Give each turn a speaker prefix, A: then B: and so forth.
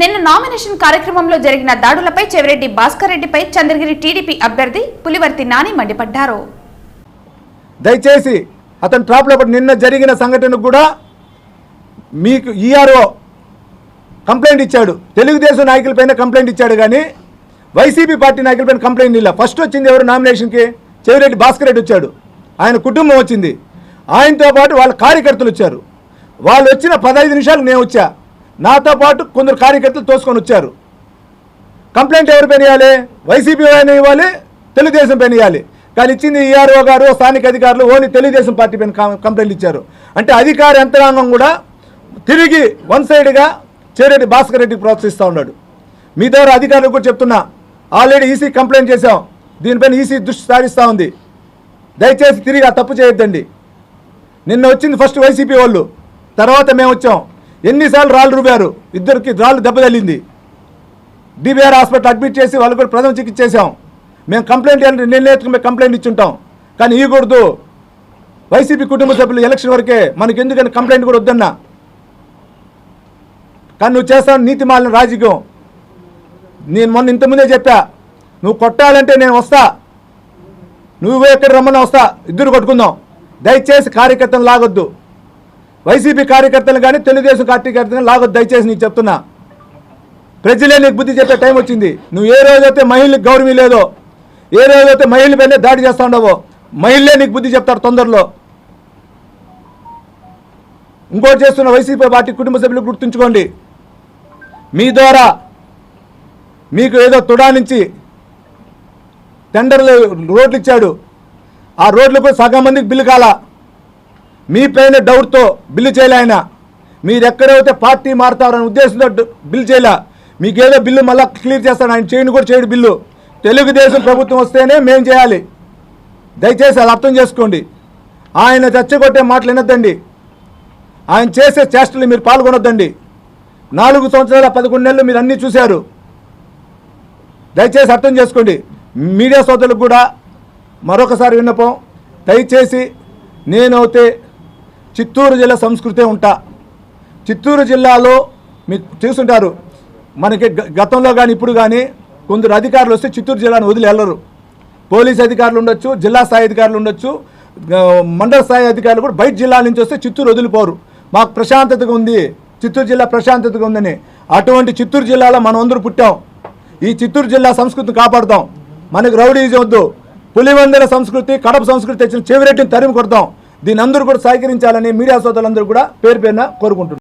A: నిన్న నామినేషన్ కార్యక్రమంలో జరిగిన దాడులపై చెవిరెడ్డి భాస్కర్ రెడ్డిపై చంద్రగిరి టీడీపీ అభ్యర్థి పులివర్తి నాని మండిపడ్డారు.
B: దయచేసి అతను ట్రాప్లో పడి నిన్న జరిగిన సంఘటన కూడా మీకు ఈఆర్ఓ కంప్లైంట్ ఇచ్చాడు. తెలుగుదేశం నాయకులపైన కంప్లైంట్ ఇచ్చాడు కానీ వైసీపీ పార్టీ నాయకులపైన కంప్లైంట్ ఇలా ఫస్ట్ వచ్చింది ఎవరు నామినేషన్కి? చెవిరెడ్డి భాస్కర్ రెడ్డి వచ్చాడు. ఆయన కుటుంబం వచ్చింది. ఆయనతో పాటు వాళ్ళ కార్యకర్తలు వచ్చారు. వాళ్ళు వచ్చిన పదహైదు నిమిషాలు నేను వచ్చా. నాతో పాటు కొందరు కార్యకర్తలు తోసుకొని వచ్చారు. కంప్లైంట్ ఎవరి పైన ఇవ్వాలి వైసీపీ పైన ఇవ్వాలి తెలుగుదేశం పైన ఇవ్వాలి కానీ ఇచ్చింది ఈఆర్ఓ గారు స్థానిక అధికారులు ఓన్లీ తెలుగుదేశం పార్టీ పైన కం- కంప్లైంట్ ఇచ్చారు. అంటే అధికార యంత్రాంగం కూడా తిరిగి వన్ సైడ్గా చేరెడ్డి భాస్కర్ రెడ్డికి ప్రోత్సహిస్తూ ఉన్నాడు. మీ దగ్గర అధికారులకు కూడా చెప్తున్నా ఆల్రెడీ ఈసీ కంప్లైంట్ చేశాం. దీనిపైన ఈసీ దృష్టి సారిస్తూ ఉంది. దయచేసి తిరిగి ఆ తప్పు చేయొద్దండి. నిన్న వచ్చింది ఫస్ట్ వైసీపీ వాళ్ళు తర్వాత మేము వచ్చాం. ఎన్నిసార్లు రాళ్ళు రుబారు ఇద్దరికి రాళ్ళు దెబ్బతల్లింది డిబిఆర్ హాస్పిటల్ అడ్మిట్ చేసి వాళ్ళు కూడా ప్రథమ చికిత్స చేసాం మేము కంప్లైంట్ ఇవ్వాలంటే మేము కంప్లైంట్ ఇచ్చుంటాం. కానీ ఇవ్వకూడదు. వైసీపీ కుటుంబ సభ్యులు ఎలక్షన్ వరకే మనకి ఎందుకని కంప్లైంట్ కూడా వద్దన్నా. కానీ నువ్వు చేస్తావు నీతి మాలిన రాజకీయం. నేను మొన్న ఇంతకుముందే చెప్పా నువ్వు కొట్టాలంటే నేను వస్తా. నువ్వు ఎక్కడ రమ్మని వస్తా. ఇద్దరు కొట్టుకుందాం. దయచేసి కార్యకర్తను లాగొద్దు. వైసీపీ కార్యకర్తలు కానీ తెలుగుదేశం కార్యకర్తలు లాగొద్దు. దయచేసి నీకు చెప్తున్నా. ప్రజలే నీకు బుద్ధి చెప్పే టైం వచ్చింది. నువ్వు ఏ రోజైతే మహిళలకు గౌరవం లేదో ఏ రోజైతే మహిళల పైన దాడి చేస్తా ఉండవో మహిళలే నీకు బుద్ధి చెప్తారు తొందరలో. ఇంకోటి చేస్తున్న వైసీపీ పార్టీ కుటుంబ సభ్యులు గుర్తుంచుకోండి. మీ ద్వారా మీకు ఏదో తుడా నుంచి టెండర్లు రోడ్లు ఇచ్చాడు. ఆ రోడ్లకు సగం మందికి బిల్లు కాలా? మీ పైన డౌట్తో బిల్లు చేయలే ఆయన. మీరెక్కడైతే పార్టీ మారుతారనే ఉద్దేశంతో బిల్లు చేయలే? మీకేదో బిల్లు మళ్ళీ క్లియర్ చేస్తాను ఆయన చేయను కూడా చేయడు బిల్లు. తెలుగుదేశం ప్రభుత్వం వస్తేనే మేము చేయాలి. దయచేసి అది అర్థం చేసుకోండి. ఆయన చచ్చగొట్టే మాటలు వినొద్దండి. ఆయన చేసే చేష్టలు మీరు పాల్గొనొద్దండి. నాలుగు సంవత్సరాల పదకొండు నెలలు మీరు అన్నీ చూశారు. దయచేసి అర్థం చేసుకోండి. మీడియా సోదరులకు కూడా మరొకసారి విన్నపం. దయచేసి నేనైతే చిత్తూరు జిల్లా సంస్కృతే ఉంటా. చిత్తూరు జిల్లాలో మీకు చూసుంటారు మనకి గ- గతంలో కానీ ఇప్పుడు కానీ కొందరు అధికారులు వస్తే చిత్తూరు జిల్లాను వదిలి వెళ్ళరు. పోలీస్ అధికారులు ఉండొచ్చు జిల్లా స్థాయి అధికారులు ఉండొచ్చు మండల స్థాయి అధికారులు కూడా బయట జిల్లా నుంచి వస్తే చిత్తూరు వదిలిపోరు. మాకు ప్రశాంతతగా ఉంది చిత్తూరు జిల్లా ప్రశాంతతగా ఉందని. అటువంటి చిత్తూరు జిల్లాలో మనం అందరూ పుట్టాం. ఈ చిత్తూరు జిల్లా సంస్కృతిని కాపాడుతాం. మనకు రౌడీజం వద్దు. పులివందల సంస్కృతి కడప సంస్కృతి తెచ్చిన చెవిరెట్టిని తరిమి కొడతాం. దీని అందరూ కూడా సహకరించాలని మీడియా సోదరులందరూ కూడా పేరు పేరున కోరుకుంటున్నారు